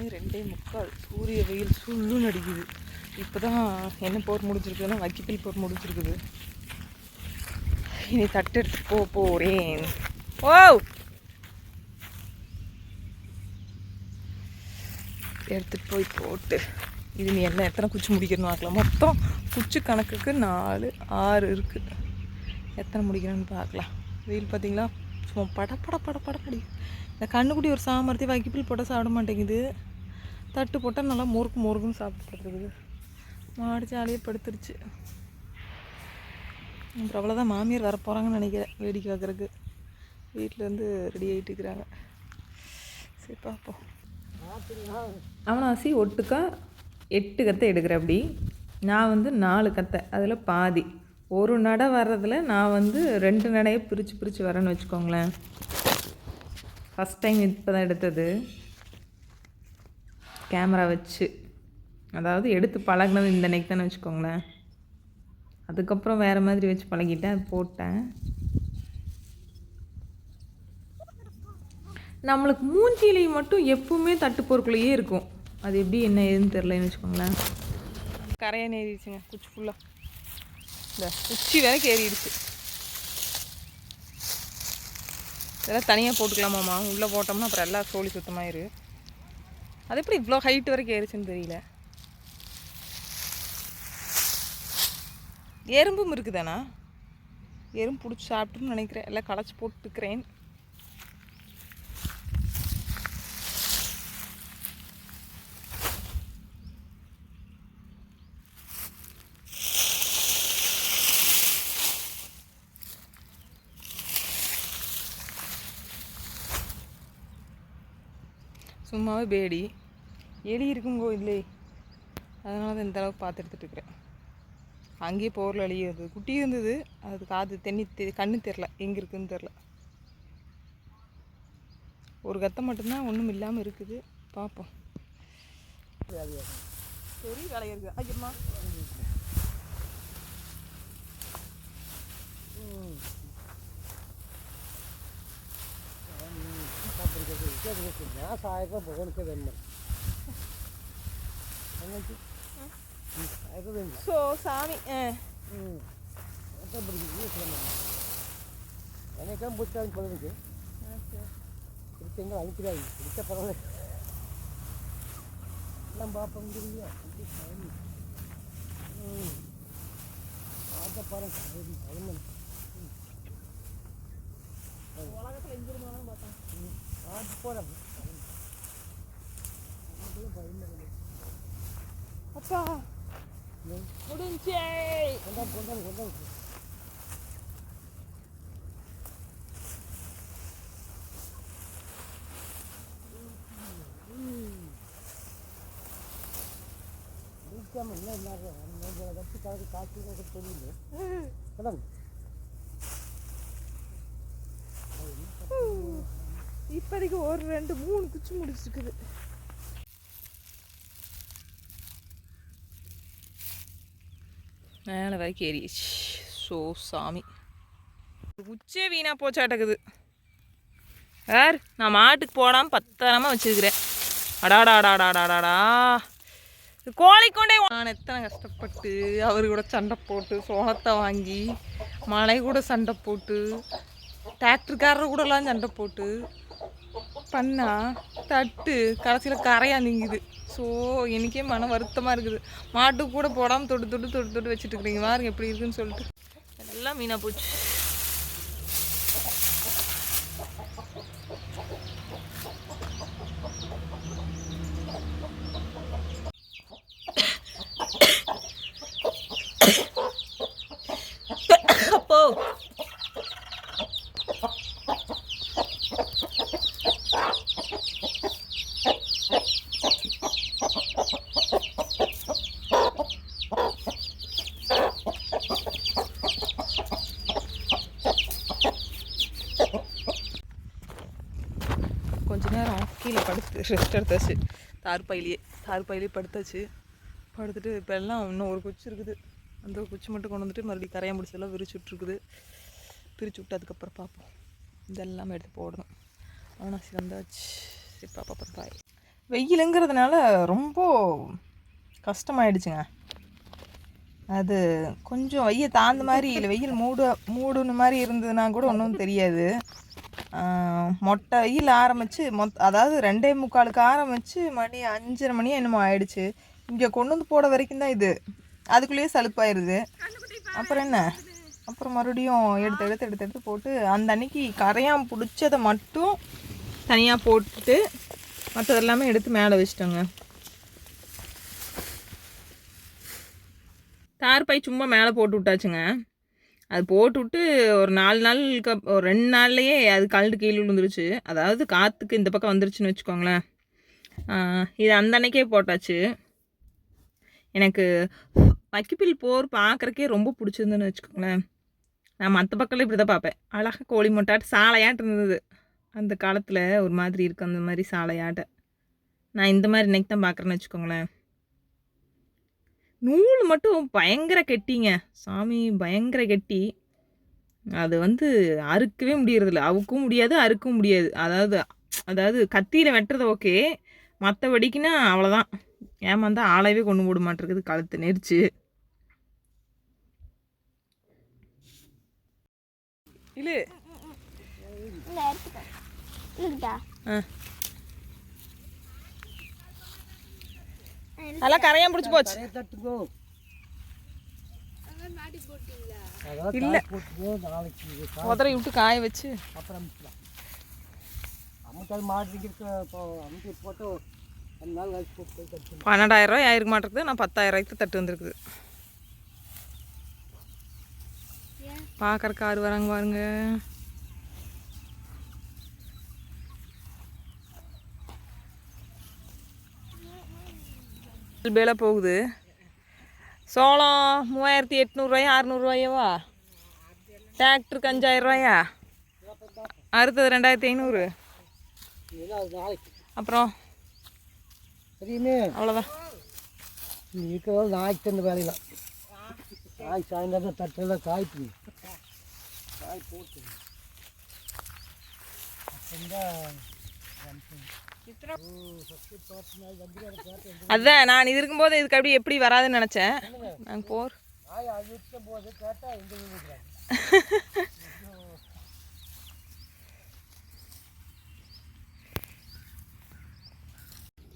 மணி ரெண்டே முக்கால். சூரிய வெயில் சுள்ளுன்னு அடிக்குது. இப்போ தான் என்ன போர் முடிஞ்சிருக்குதுன்னா வக்கிப்பில் போர் முடிஞ்சிருக்குது. இனி தட்டு எடுத்து போ போகிறேன் ஓ எடுத்துட்டு போய் போட்டு. இது நீ என்ன எத்தனை குச்சி முடிக்கணும் பார்க்கலாம். மொத்தம் குச்சி கணக்குக்கு நாலு ஆறு இருக்குது எத்தனை முடிக்கிறேன்னு பார்க்கலாம். வெயில் பார்த்தீங்களா? சும்மா பட பட பட பட படி இந்த கண்ணுக்குட்டி ஒரு சாமர்த்தி வைக்கிப்பில் போட்டால் சாப்பிட மாட்டேங்குது. தட்டு போட்டால் நல்லா முறுக்கு முறுக்குன்னு சாப்பிட்டுருக்குது மாடு ஜாலியாக படுத்துருச்சு. அப்புறம் அவ்வளோதான் மாமியார் வர போகிறாங்கன்னு நினைக்கிறேன் வேடிக்கை பார்க்குறக்கு வீட்டிலேருந்து ரெடி ஆகிட்டு இருக்கிறாங்க. சரி பார்ப்போம். அவனாசி ஒட்டுக்கா எட்டு கத்தை எடுக்கிற அப்படி. நான் வந்து நாலு கத்தை அதில் பாதி. ஒரு நடை வர்றதில் நான் வந்து ரெண்டு நடையை பிரித்து பிரித்து வரேன்னு வச்சுக்கோங்களேன். ஃபஸ்ட் டைம் இப்போ தான் எடுத்தது. கேமரா வச்சு அதாவது எடுத்து பழகினது இந்த நெக் தானே வச்சுக்கோங்களேன். அதுக்கப்புறம் வேறு மாதிரி வச்சு பழகிட்டேன் அது போட்டேன். நம்மளுக்கு மூஞ்சிலையும் மட்டும் எப்பவுமே தட்டு இருக்கும். அது எப்படி என்ன ஏதுன்னு தெரிலன்னு வச்சுக்கோங்களேன். கரையான் ஏறிடுச்சுங்க குச்சி ஃபுல்லாக இந்த உச்சி வரைக்கும் ஏறிடுச்சு இதெல்லாம் தனியாக போட்டுக்கலாமாம்மா? உள்ளே போட்டோம்னா அப்புறம் எல்லாம் சோழி சுத்தமாயிரு. அது எப்படி இவ்வளோ ஹைட் வரைக்கும் ஏறிச்சுன்னு தெரியல. எறும்பும் இருக்குதாண்ணா எறும்பு பிடிச்சி சாப்பிட்டுன்னு நினைக்கிறேன். எல்லாம் களைச்சி போட்டுக்கிறேன் சும்மாவே பேடி. எலி இருக்குங்கோ இல்லை அதனால தான் இந்த அளவுக்கு பார்த்து எடுத்துட்டுருக்குறேன் அங்கேயே போரில் எலி இருந்தது குட்டி இருந்தது. அது காது தென்னி தெ கண்ணு தெரில எங்கே இருக்குதுன்னு தெரில ஒரு கத்தை மட்டும்தான் ஒன்றும் இல்லாமல் இருக்குது. பார்ப்போம் சரி வேலையாக இருக்குது ஐயம்மா ಸಾಯಕ ಭಗವನ್ಕೆ ಏನು ஸோ சாமி எனக்கெல்லாம் பிடிச்சாங்க பழனுக்கு பிடிச்சவங்க அனுப்பிடாது பிடிச்ச பரவாயில்ல எல்லாம் பார்ப்போம் இல்லையா பார்த்த பாருங்க பதினொன்று உலகத்தில் எங்கே இருந்தாலும் பார்த்தேன் பார்த்து போகிறேன் பயந்து 아빠. 네. 오렌지. 건담 건담 건담. நிற்காம என்ன என்ன இப்போதைக்கு ஒரு ரெண்டு மூணு குச்சி முடிச்சிருக்குது மேலே வரைக்கும் ஏறிச்சு ஸோ சாமி. உச்சே வீணாக போச்சாட்டக்குது யார்? நான் மாட்டுக்கு போடாமல் பத்திரமா வச்சிருக்கிறேன். அடாடாடாடாடாடாடா கோழிக்கொண்டே நான் எத்தனை கஷ்டப்பட்டு அவர் கூட சண்டை போட்டு சோளத்தை வாங்கி மலை கூட சண்டை போட்டு டிராக்டர்காரர் கூடலாம் சண்டை போட்டு பண்ணால் தட்டு கடைசியில் கரையாக நீங்குது. ஸோ எனக்கே மன வருத்தமாக இருக்குது. மாட்டுக்கு கூட போடாமல் தொட்டு தொட்டு தொட்டு தொட்டு வச்சுட்டு இருக்கிறீங்க. பாருங்க எப்படி இருக்குன்னு சொல்லிட்டு. எல்லாம் மீனாக போச்சு அப்போ கொஞ்ச நேரம் கீழே படுத்து ரெஸ்ட் எடுத்தாச்சு. தார்பாயிலேயே தார்பாயிலேயே படுத்தாச்சு. படுத்துட்டு இப்போ எல்லாம் இன்னும் ஒரு குச்சி இருக்குது. அந்த ஒரு குச்சி மட்டும் கொண்டு வந்துட்டு மறுபடியும் கரையை முடிச்செல்லாம் விரிச்சு விட்ருக்குது பிரித்து விட்டு அதுக்கப்புறம் பார்ப்போம். இதெல்லாம் எடுத்து போடணும். ஆனால் வந்தாச்சு சரி பாப்பா பாய் வெயிலுங்கிறதுனால ரொம்ப கஷ்டமாயிடுச்சுங்க. அது கொஞ்சம் வெயில் தாழ்ந்த மாதிரி இல்லை வெயில் மூடு மூடுன மாதிரி இருந்ததுன்னா கூட ஒன்றும் தெரியாது. மொட்டையில் ஆரம்பித்து மொத் அதாவது ரெண்டே முக்காலுக்கு ஆரம்பித்து மணி அஞ்சரை மணி என்னமோ ஆயிடுச்சு. இங்கே கொண்டு வந்து போட வரைக்கும் தான் இது. அதுக்குள்ளேயே சலுப்பாயிருது. அப்புறம் என்ன? அப்புறம் மறுபடியும் எடுத்து எடுத்து எடுத்து எடுத்து போட்டு அந்த அன்னைக்கு கரையான் பிடிச்சதை மட்டும் தனியாக போட்டுட்டு மற்றதெல்லாமே எடுத்து மேலே வச்சிட்டோங்க. தார் பை சும்மா மேலே போட்டு விட்டாச்சுங்க. அது போட்டுவிட்டு ஒரு நாலு நாளுக்கு ஒரு ரெண்டு நாள்லையே அது கழண்டு கீழே விழுந்துருச்சு. அதாவது காற்றுக்கு இந்த பக்கம் வந்துருச்சுன்னு வச்சுக்கோங்களேன். இது அந்த அன்னைக்கே போட்டாச்சு. எனக்கு வக்கிப்பில் போர் பார்க்குறக்கே ரொம்ப பிடிச்சிருந்துன்னு வச்சுக்கோங்களேன். நான் மற்ற பக்கம்லாம் இப்படி தான் பார்ப்பேன். அழகாக கோழி மொட்டாட்டு சாலையாட்டு இருந்தது. அந்த காலத்தில் ஒரு மாதிரி இருக்கும் அந்த மாதிரி சாலையாட்ட. நான் இந்த மாதிரி இன்னைக்கு தான் பார்க்குறேன்னு வச்சுக்கோங்களேன். நூல் மட்டும் பயங்கர கெட்டிங்க. சாமி பயங்கர கெட்டி. அது வந்து அறுக்கவே முடியறதில்ல. அவுக்கவும் முடியாது அறுக்கவும் முடியாது. அதாவது அதாவது கத்தியில் வெட்டுறது ஓகே. மற்றபடிக்குன்னா அவ்வளோதான் ஏமாந்தா ஆளையவே கொண்டு போட மாட்டிருக்குது கழுத்து நெரிச்சு. இல்லை அதெல்லாம் கரையான் பிடிச்சி போச்சு. இல்ல. உதறி விட்டு காய வச்சு. அப்புறம் பன்னெண்டாயிரம் ரூபாய் ஆயிருக்க மாட்டேங்குது நான் பத்தாயிரம் ரூபாய்க்கு தட்டு வந்திருக்குது. பார்க்குறக்கு ஆறு வராங்க பாருங்க. பேல போகுது. சோளம் மூவாயிரத்தி எட்நூறுவாயா அறநூறுவாயாவா? டிராக்டருக்கு அஞ்சாயிரம் ரூபாயா அறுத்தது ரெண்டாயிரத்தி ஐநூறு. அப்புறம்? அவ்வளோதான் இருக்கிறதால நாய்க்கு தந்த வேலையெல்லாம் சாயந்தரம் காய்ப்பு காய் போட்டு. அதான் நான் இது இருக்கும்போது இதுக்கு அப்படி எப்படி வராதுன்னு நினச்சேன். நாங்கள் போர்.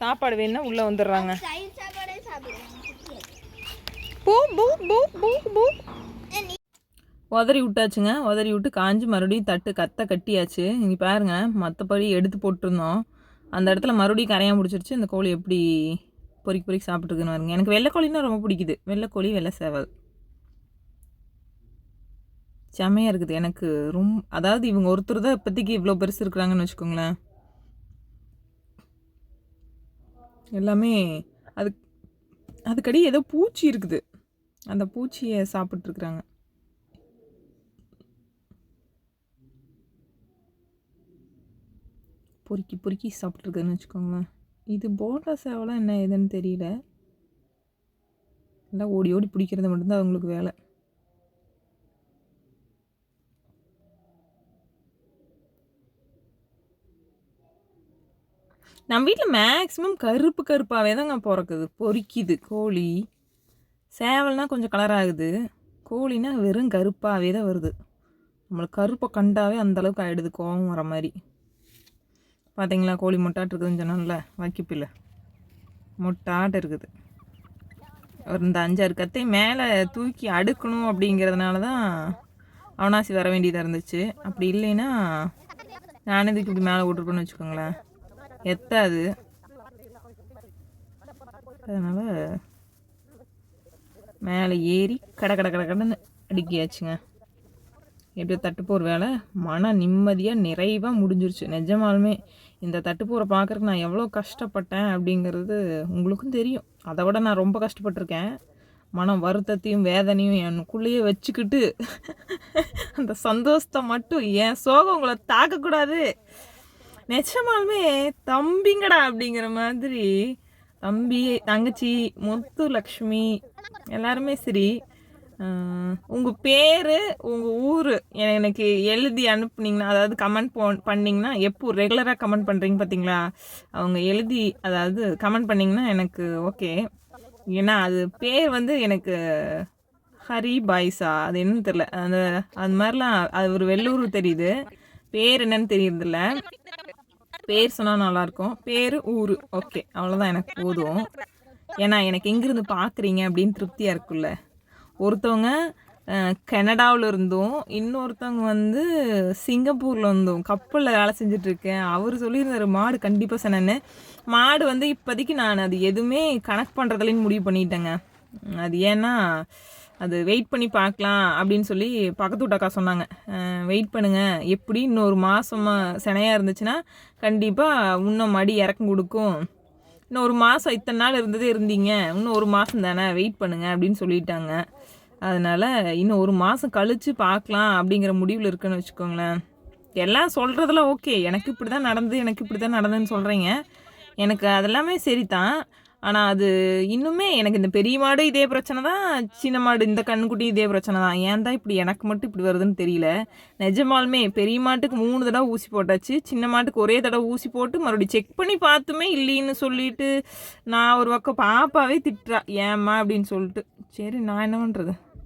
சாப்பாடு வேணும்னா உள்ளே வந்துடுறாங்க. தயிர் சாப்பாடே சாப்பிடுவேன் பூ பூ பூ பூ பூ. உதறி விட்டாச்சுங்க. உதறி விட்டு காஞ்சு மறுபடியும் தட்டு கத்த கட்டியாச்சு. இங்கே பாருங்க மற்றபடி எடுத்து போட்டிருந்தோம். அந்த இடத்துல மறுபடியும் கரையாக முடிச்சிருச்சு. இந்த கோழி எப்படி பொறுக்கி பொறுக்கி சாப்பிட்ருக்குன்னு பாருங்க. எனக்கு வெள்ளைக்கோழின்னா ரொம்ப பிடிக்குது. வெள்ளைக்கோழி வெள்ளை சேவல். செமையாக இருக்குது. எனக்கு ரொம்ப அதாவது இவங்க ஒருத்தர் தான் இப்போதைக்கு இவ்வளோ பெருசு இருக்கிறாங்கன்னு வச்சுக்கோங்களேன். எல்லாமே அது அதுக்கடி ஏதோ பூச்சி இருக்குது. அந்த பூச்சியை சாப்பிட்ருக்குறாங்க பொறுக்கி பொறுக்கி சாப்பிட்ருக்குன்னு வச்சுக்கோங்களேன். இது போண்டா சேவலாம் என்ன ஏதுன்னு தெரியல. எல்லாம் ஓடி ஓடி பிடிக்கிறது மட்டும்தான் அவங்களுக்கு வேலை. நம்ம வீட்டில் மேக்ஸிமம் கருப்பு கருப்பாகவே தாங்க பிறக்குது. பொறிக்குது கோழி. சேவல்னால் கொஞ்சம் கலர் ஆகுது. கோழினா வெறும் கருப்பாகவே தான் வருது. நம்மளுக்கு கருப்பை கண்டாவே அந்தளவுக்கு ஆகிடுது கோவம் வர மாதிரி. பார்த்தீங்களா கோழி முட்டாட்டு இருக்குதுன்னு சொன்னோம்ல வைக்கப்பில் முட்டாட்டு இருக்குது. ஒரு இந்த அஞ்சாறு கத்தை மேலே தூக்கி அடுக்கணும் அப்படிங்கிறதுனால தான் அவனாசி வர வேண்டியதாக இருந்துச்சு. அப்படி இல்லைன்னா நானே இதுக்கு இப்படி மேலே விட்ருப்பேன்னு வச்சுக்கோங்களேன். எத்தாது. அதனால் மேலே ஏறி கட கட கட கடன்னு அடுக்கியாச்சுங்க. எப்படியோ தட்டுப்போர் வேலை. மன நிம்மதியாக நிறைவாக முடிஞ்சிருச்சு. நிஜமாலுமே இந்த தட்டுப்பூரை பார்க்குறக்கு நான் எவ்வளோ கஷ்டப்பட்டேன் அப்படிங்கிறது உங்களுக்கும் தெரியும். அதை விட நான் ரொம்ப கஷ்டப்பட்டிருக்கேன். மனம் வருத்தத்தையும் வேதனையும் எனக்குள்ளேயே வச்சுக்கிட்டு அந்த சந்தோஷத்தை மட்டும் என் சோகம் உங்களை தாக்கக்கூடாது. நிஜமாலுமே தம்பிங்கடா அப்படிங்கிற மாதிரி தம்பி தங்கச்சி முத்து லக்ஷ்மி எல்லாருமே சரி உங்கள் பேர் உங்கள் ஊர் எனக்கு எழுதி அனுப்புனீங்கன்னா அதாவது கமெண்ட் போ பண்ணிங்கன்னா எப்போ ரெகுலராக கமெண்ட் பண்ணுறீங்க பார்த்தீங்களா அவங்க எழுதி அதாவது கமெண்ட் பண்ணிங்கன்னா எனக்கு ஓகே ஏன்னா அது பேர் வந்து எனக்கு ஹரி பாய்ஸா அது என்னன்னு தெரில அந்த அது மாதிரிலாம் அது ஒரு வெள்ளூர் தெரியுது. பேர் என்னன்னு தெரியறதில்ல. பேர் சொன்னால் நல்லாயிருக்கும் பேர் ஊர். ஓகே அவ்வளோதான் எனக்கு போதும். ஏன்னா எனக்கு எங்கேருந்து பார்க்குறீங்க அப்படின்னு திருப்தியாக இருக்குல்ல ஒருத்தவங்க கனடாவில் இருந்தும் இன்னொருத்தவங்க வந்து சிங்கப்பூரில் இருந்தும் கப்பலில் வேலை செஞ்சிட்ருக்கேன். அவர் சொல்லியிருந்தார் மாடு கண்டிப்பாக சொன்னேன்னு மாடு வந்து இப்போதைக்கு நான் அது எதுவுமே கணக்கு பண்ணுறதுலன்னு முடிவு பண்ணிட்டேங்க. அது ஏன்னா அது வெயிட் பண்ணி பார்க்கலாம் அப்படின்னு சொல்லி பக்கத்து வீட்டக்கா சொன்னாங்க. வெயிட் பண்ணுங்கள் எப்படி இன்னொரு மாதமா சினையாக இருந்துச்சுன்னா கண்டிப்பாக இன்னும் மடி இறக்கம் கொடுக்கும். இன்னும் ஒரு மாதம் இத்தனை நாள் இருந்ததே இருந்தீங்க. இன்னும் ஒரு மாதம் தானே வெயிட் பண்ணுங்க. அப்படின்னு சொல்லிட்டாங்க. அதனால் இன்னும் ஒரு மாதம் கழித்து பார்க்கலாம் அப்படிங்கிற முடிவில் இருக்குன்னு வச்சுக்கோங்களேன். எல்லாம் சொல்கிறதெல்லாம் ஓகே. எனக்கு இப்படி தான் நடந்து எனக்கு இப்படி தான் நடந்துன்னு சொல்கிறீங்க எனக்கு அதெல்லாமே சரி தான் ஆனால் அது இன்னுமே எனக்கு இந்த பெரிய மாடு இதே பிரச்சனை தான் சின்ன மாடு இந்த கண்ணுக்குட்டி இதே பிரச்சனை தான். ஏன் தான் இப்படி எனக்கு மட்டும் இப்படி வருதுன்னு தெரியல. நிஜமாலுமே பெரிய மாட்டுக்கு மூணு தடவை ஊசி போட்டாச்சு. சின்ன மாட்டுக்கு ஒரே தடவை ஊசி போட்டு மறுபடியும் செக் பண்ணி பார்த்துமே இல்லைன்னு சொல்லிட்டு நான் ஒரு பக்கம் பாப்பாவே திட்டுறா. ஏம்மா அப்படின்னு சொல்லிட்டு. சரி நான் என்ன பண்ணுறது